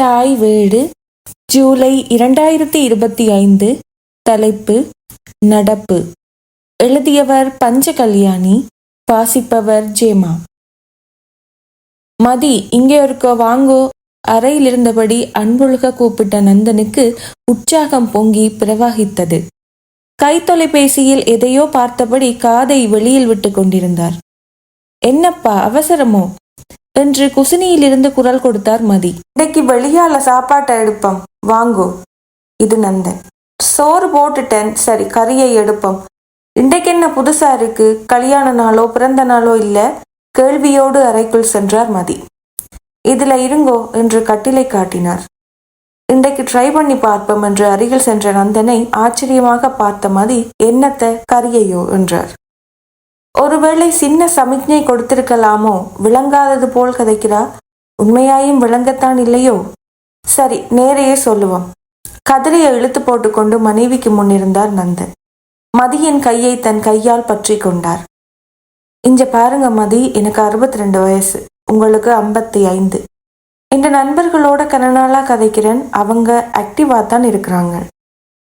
தாய் வீடு ஜூலை இரண்டாயிரத்தி இருபத்தி ஐந்து தலைப்பு நடப்பு. எழுதியவர் பஞ்ச கல்யாணி வாசிப்பவர் ஜேமா. மதி இங்கே இருக்கோ வாங்கோ. அறையில் இருந்தபடி அன்புலக கூப்பிட்ட நந்தனுக்கு உற்சாகம் பொங்கி பிரவாகித்தது. கைத்தொலைபேசியில் எதையோ பார்த்தபடி காதை வெளியில் விட்டு கொண்டிருந்தார். என்னப்பா அவசரமோ? என்று குசினியிலிருந்து குரல் கொடுத்தார் மதி. இன்னைக்கு வெளியால சாப்பாட்டை எடுப்போம். வாங்கோ. இது நந்தன். சோறு போட்டுட்டேன். சரி கறியை எடுப்போம். இன்றைக்கு என்ன புதுசா இருக்கு? கல்யாண நாளோ பிறந்த நாளோ இல்ல? கேள்வியோடு அறைக்குள் சென்றார் மதி. இதுல இருங்கோ என்று கட்டிலை காட்டினார். இன்றைக்கு ட்ரை பண்ணி பார்ப்போம் என்று அருகில் சென்ற நந்தனை ஆச்சரியமாக பார்த்த மதி என்னத்த? கரியையோ என்றார். ஒருவேளை சின்ன சமிக்ஞை கொடுத்திருக்கலாமோ? விளங்காதது போல் கதைக்கிறா. உண்மையாயும் விளங்கத்தான் இல்லையோ? சரி நேரையே சொல்லுவோம். கதிரையை இழுத்து போட்டுக்கொண்டு மனைவிக்கு முன்னிருந்தார் நந்தன். மதியின் கையை தன் கையால் பற்றி கொண்டார். இங்க பாருங்க மதி எனக்கு அறுபத்தி ரெண்டு வயசு உங்களுக்கு ஐம்பத்தி ஐந்து என்ற நண்பர்களோட கனநாளா கதைக்கிறேன் அவங்க ஆக்டிவா தான் இருக்கிறாங்க.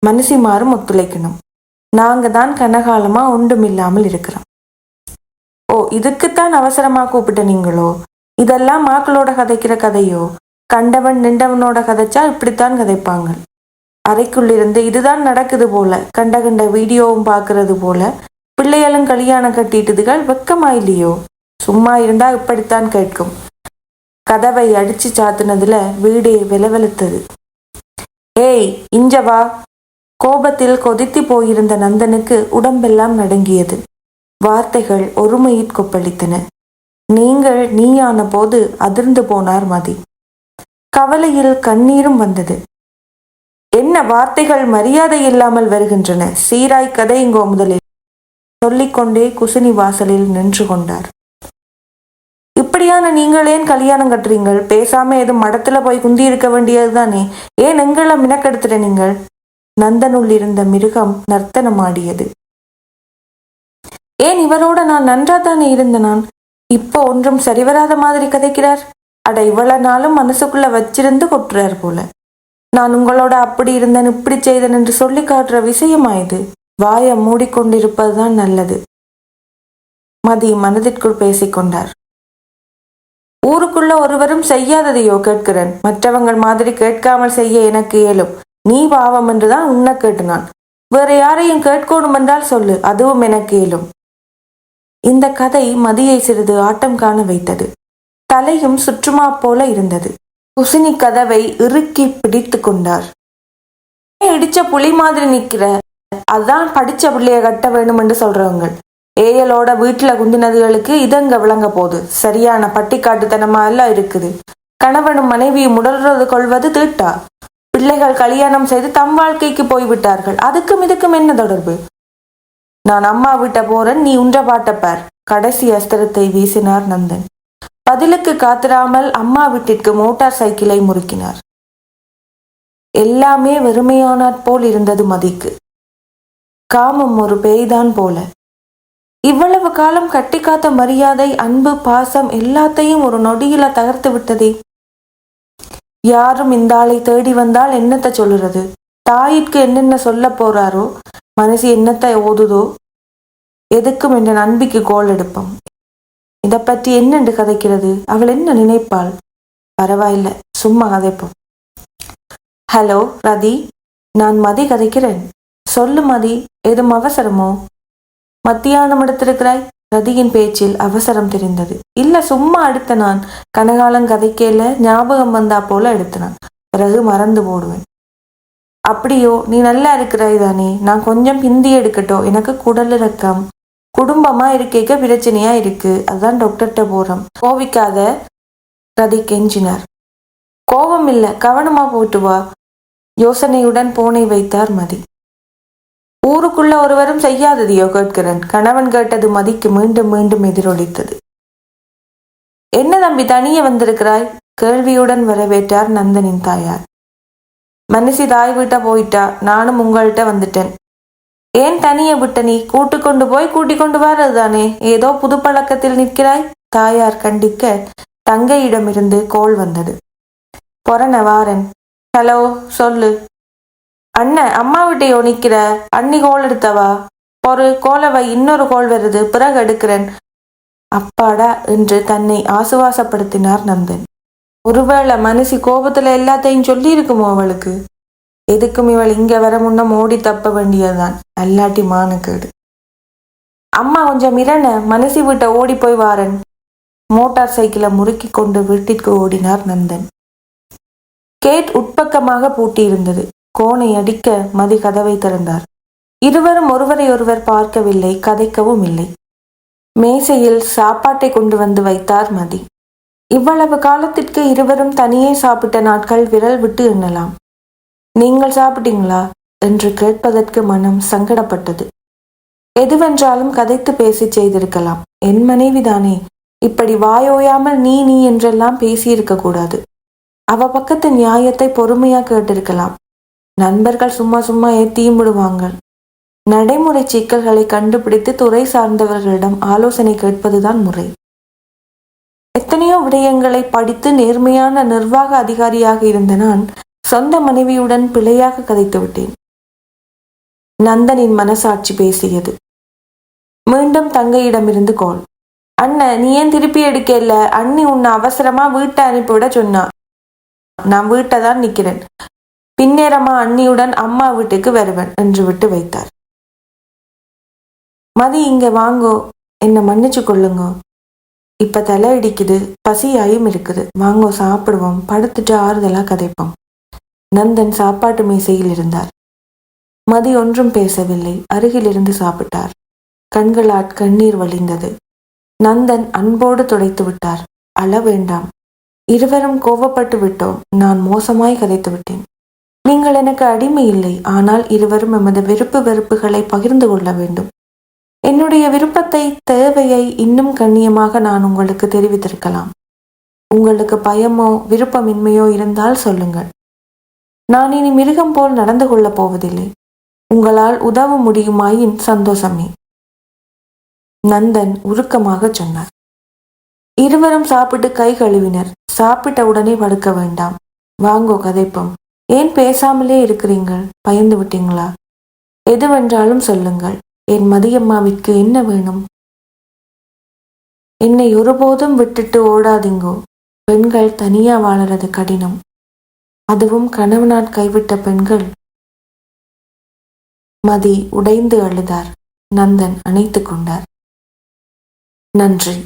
மனசிமாரும் ஒத்துழைக்கணும். நாங்க தான் கனகாலமா ஒன்றுமில்லாமல் இருக்கிறோம். ஓ இதுக்குத்தான் அவசரமா கூப்பிட்ட நீங்களோ? இதெல்லாம் மாக்களோட கதைக்கிற கதையோ? கண்டவன் நின்றவனோட கதைச்சா இப்படித்தான் கதைப்பாங்க அறைக்குள்ளிருந்து இதுதான் நடக்குது போல கண்ட கண்ட வீடியோவும் பார்க்கறது போல பிள்ளைகளும் கல்யாணம் கட்டிட்டுதுகள் வெக்கமா இல்லையோ? சும்மா இருந்தா இப்படித்தான் கேட்கும். கதவை அடிச்சு சாத்துனதுல வீடே விலவெலுத்தது. ஏய் இஞ்சவா கோபத்தில் கொதித்து போயிருந்த நந்தனுக்கு உடம்பெல்லாம் நடுங்கியது. வார்த்தைகள் ஒருமையிற் கொப்பளித்தன. நீங்கள் நீயான போது அதிர்ந்து போனார் மதி. கவலையில் கண்ணீரும் வந்தது. என்ன வார்த்தைகள் மரியாதை இல்லாமல் வருகின்றன? சீராய் கதை இங்கோ முதலில். சொல்லிக்கொண்டே குசினி வாசலில் நின்று கொண்டார். இப்படியான நீங்கள் ஏன் கல்யாணம் கட்டுறீங்கள்? பேசாம எதுவும் மடத்துல போய் குந்தி இருக்க வேண்டியதுதானே? ஏன் எங்களை மினக்கெடுத்துட நீங்கள்? நந்தனுள் இருந்த மிருகம் நர்த்தனமாடியது. ஏன் இவரோட நான் நன்றா தானே இருந்த நான் இப்போ ஒன்றும் சரிவராத மாதிரி கதைக்கிறார். அட இவ்வளவு நாளும் மனசுக்குள்ள வச்சிருந்து கொட்டுறார் போல. நான் உங்களோட அப்படி இருந்தேன் இப்படி செய்தேன் என்று சொல்லி காட்டுற விஷயமா இது? வாயை மூடிக்கொண்டிருப்பதுதான் நல்லது. மதி மனதிற்குள் பேசிக்கொண்டார். ஊருக்குள்ள ஒருவரும் செய்யாததையோ கேட்கிறேன். மற்றவங்கள் மாதிரி கேட்காமல் செய்ய எனக்கு இயலும். நீ பாவம் என்றுதான் உன்னை கேட்டுனான். வேற யாரையும் கேட்கணும் என்றால் சொல்லு அதுவும் எனக்கு இயலும். இந்த கதை மதியை சிறிது ஆட்டம் காண வைத்தது. தலையும் சுற்றுமா போல இருந்தது. குசினி கதவை இறுக்கி பிடித்து கொண்டார். இடிச்ச புலி மாதிரி நிக்கிற. அதான் படிச்ச பிள்ளைய கட்ட வேணும் என்று சொல்றவங்க. ஏயலோட வீட்டுல குந்தினதுகளுக்கு இதங்க விளங்க போகுது. சரியான பட்டிக்காட்டுத்தனமா எல்லாம் இருக்குது. கணவனும் மனைவியும் உடல்றது கொள்வது தீட்டா பிள்ளைகள் கல்யாணம் செய்து தம் வாழ்க்கைக்கு போய்விட்டார்கள். அதுக்கும் இதுக்கும் என்ன தொடர்பு? நான் அம்மா விட்ட போறேன் நீ உன்ற பாட்டப்பார் கடைசி அஸ்திரத்தை வீசினார் நந்தன். பதிலுக்கு காத்திராமல் அம்மா வீட்டிற்கு மோட்டார் சைக்கிளை முறுக்கினார். எல்லாமே வெறுமையானாற் போல் இருந்தது மதிக்கு. காமம் ஒரு பேய்தான் போல. இவ்வளவு காலம் கட்டி காத்த மரியாதை அன்பு பாசம் எல்லாத்தையும் ஒரு நொடியில தகர்த்து விட்டதே. யாரும் இந்த ஆளை தேடி வந்தால் என்னத்த சொல்லுறது? தாயிற்கு என்னென்ன சொல்ல போறாரோ மனசு என்னத்தை ஓதுதோ எதுக்கும் என்ற நம்பிக்கை கோல் எடுப்போம் இதை பற்றி என்னென்று கதைக்கிறது? அவள் என்ன நினைப்பாள்? பரவாயில்ல சும்மா கதைப்போம். ஹலோ ரதி நான் மதி கதைக்கிறேன். சொல்லு மதி ஏதும் அவசரமோ? மத்தியானம் எடுத்திருக்கிறாய்? ரதியின் பேச்சில் அவசரம் தெரிந்தது. இல்ல சும்மா அடுத்த நான். கனகாலம் கதைக்கல ஞாபகம் வந்தா போல எடுத்தனான் பிறகு மறந்து போடுவேன். அப்படியோ நீ நல்லா இருக்கிறாய் தானே. நான் கொஞ்சம் பிந்தி எடுக்கட்டும் எனக்கு குடல் இறக்கம். குடும்பமா இருக்கைக்க பிரச்சனையா இருக்கு. அதான் டாக்டர்கிட்ட போறோம். கோவிக்காத ரதி கெஞ்சினார். கோபம் இல்ல. கவனமா போட்டு வா. யோசனையுடன் போனை வைத்தார் மதி. ஊருக்குள்ள ஒருவரும் செய்யாததையோ கேட்கிறேன். கணவன் கேட்டது மதிக்கு மீண்டும் மீண்டும் எதிரொலித்தது. என்ன தம்பி தனியே வந்திருக்கிறாய்? கேள்வியுடன் வரவேற்றார் நந்தனின் தாயார். மனசி தாய் வீட்டா போயிட்டா நானும் உங்கள்கிட்ட வந்துட்டேன். ஏன் தனிய விட்ட நீ? கூட்டு கொண்டு போய் கூட்டிக் கொண்டு வரதுதானே ஏதோ புது பழக்கத்தில் நிற்கிறாய்? தாயார் கண்டிக்க தங்கையிடமிருந்து கோல் வந்தது. பொறன வாரன் ஹலோ சொல்லு. அண்ணன் அம்மா விட்டையோ நிக்கிற அண்ணி கோல் எடுத்தவா? ஒரு கோலவை இன்னொரு கோல் வருது பிறகு எடுக்கிறேன். அப்பாடா என்று தன்னை ஆசுவாசப்படுத்தினார் நந்தன். ஒருவேளை மனசி கோபத்துல எல்லாத்தையும் சொல்லி இருக்குமோ அவளுக்கு? எதுக்கும் இவள் இங்க வர முன்ன மோடி தப்ப வேண்டியதுதான். அல்லாட்டி மானக்கேடு. அம்மா கொஞ்சம் மிரண மனசி வீட்டை ஓடி போய் வாரன். மோட்டார் சைக்கிளை முறுக்கி கொண்டு வீட்டிற்கு ஓடினார் நந்தன். கேட் உட்பக்கமாக பூட்டியிருந்தது. கோணை அடிக்க மதி கதவை திறந்தார். இருவரும் ஒருவரை ஒருவர் பார்க்கவில்லை கதைக்கவும் இல்லை. மேசையில் சாப்பாட்டை கொண்டு வந்து வைத்தார் மதி. இவ்வளவு காலத்திற்கு இருவரும் தனியே சாப்பிட்ட நாட்கள் விரல் விட்டு எண்ணலாம். நீங்கள் சாப்பிட்டீங்களா? என்று கேட்பதற்கு மனம் சங்கடப்பட்டது. எதுவென்றாலும் கதைத்து பேசி செய்திருக்கலாம். என் மனைவிதானே. இப்படி வாயோயாமல் நீ நீ என்றெல்லாம் பேசியிருக்க கூடாது. அவ பக்கத்து நியாயத்தை பொறுமையா கேட்டிருக்கலாம். நண்பர்கள் சும்மா சும்மா ஏத்தியும் விடுவாங்க. நடைமுறை சிக்கல்களை கண்டுபிடித்து துறை சார்ந்தவர்களிடம் ஆலோசனை கேட்பதுதான் முறை. எத்தனையோ விடயங்களை படித்து நேர்மையான நிர்வாக அதிகாரியாக இருந்த நான் சொந்த மனைவியுடன் பிழையாக கதைத்து விட்டேன். நந்தனின் மனசாட்சி பேசியது. மீண்டும் தங்கையிடமிருந்து கோல் அண்ணன் நீ ஏன் திருப்பி எடுக்கல அண்ணி உன்னை அவசரமா வீட்டை அனுப்பிவிட சொன்னா. நான் வீட்டை தான் நிக்கிறேன். பின்னேரமா அண்ணியுடன் அம்மா வீட்டுக்கு வருவேன் என்று விட்டு வைத்தார். மதி இங்க வாங்கோ. என்னை மன்னிச்சு கொள்ளுங்க. இப்ப தலை இடிக்குது பசியாயும் இருக்குது. வாங்கோ சாப்பிடுவோம். படுத்துட்டு ஆறுதலா கதைப்போம். நந்தன் சாப்பாட்டு மேசையில் இருந்தார். மதி ஒன்றும் பேசவில்லை. அருகிலிருந்து சாப்பிட்டார். கண்களாட் கண்ணீர் வழிந்தது. நந்தன் அன்போடு துடைத்து விட்டார். அழ வேண்டாம். இருவரும் கோவப்பட்டு விட்டோம். நான் மோசமாய் கதைத்து விட்டேன். நீங்கள் எனக்கு அடிமை இல்லை. ஆனால் இருவரும் எமது விருப்பு வெறுப்புகளை பகிர்ந்து கொள்ள வேண்டும். என்னுடைய விருப்பத்தை தேவையை இன்னும் கண்ணியமாக நான் உங்களுக்கு தெரிவித்திருக்கலாம். உங்களுக்கு பயமோ விருப்பமின்மையோ இருந்தால் சொல்லுங்கள். நான் இனி மிருகம் போல் நடந்து கொள்ளப் போவதில்லை. உங்களால் உதவ முடியுமாயின் சந்தோஷமே. நந்தன் உருக்கமாக சொன்னார். இருவரும் சாப்பிட்டு கை கழுவினர். சாப்பிட்ட உடனே படுக்க வேண்டாம். வாங்கோ கதைப்போம். ஏன் பேசாமலே இருக்கிறீங்கள் பயந்து விட்டீங்களா? எதுவென்றாலும் சொல்லுங்கள். என் மதியம்மாவிற்கு என்ன வேணும்? என்னை ஒருபோதும் விட்டுட்டு ஓடாதீங்கோ. பெண்கள் தனியா வாழறது கடினம். அதுவும் கணவனால் கைவிட்ட பெண்கள். மதி உடைந்து அழுதார். நந்தன் அணைத்து கொண்டார். நன்றி.